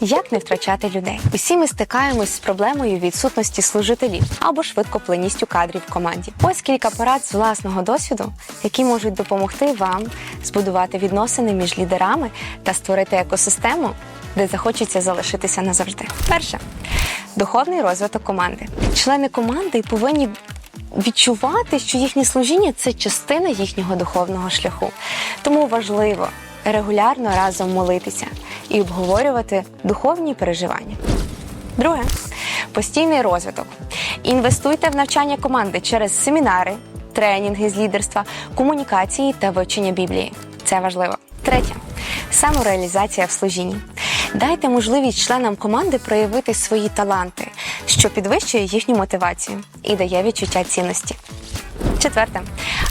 Як не втрачати людей? Усі ми стикаємось з проблемою відсутності служителів або швидкоплинністю кадрів в команді. Ось кілька порад з власного досвіду, які можуть допомогти вам збудувати відносини між лідерами та створити екосистему, де захочеться залишитися назавжди. Перше духовний розвиток команди. Члени команди повинні відчувати, що їхнє служіння це частина їхнього духовного шляху. Тому важливо регулярно разом молитися і обговорювати духовні переживання. Друге постійний розвиток. Інвестуйте в навчання команди через семінари, тренінги з лідерства, комунікації та вивчення Біблії. Це важливо. Третє самореалізація в служінні. Дайте можливість членам команди проявити свої таланти, що підвищує їхню мотивацію і дає відчуття цінності. Четверте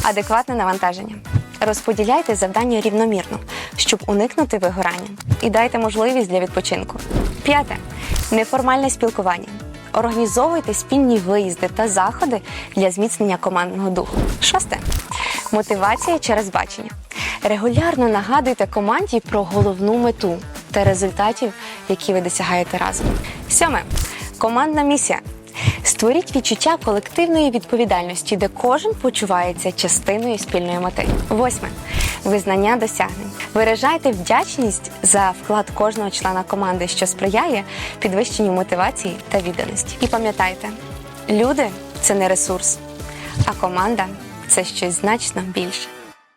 адекватне навантаження. Розподіляйте завдання рівномірно, щоб уникнути вигорання, і дайте можливість для відпочинку. П'яте неформальне спілкування. Організовуйте спільні виїзди та заходи для зміцнення командного духу. Шосте мотивація через бачення. Регулярно нагадуйте команді про головну мету та результатів, які ви досягаєте разом. Сьоме командна місія. Створіть відчуття колективної відповідальності, де кожен почувається частиною спільної мети. Восьме визнання досягнень. Виражайте вдячність за вклад кожного члена команди, що сприяє підвищенню мотивації та відданості. І пам'ятайте, люди це не ресурс, а команда це щось значно більше.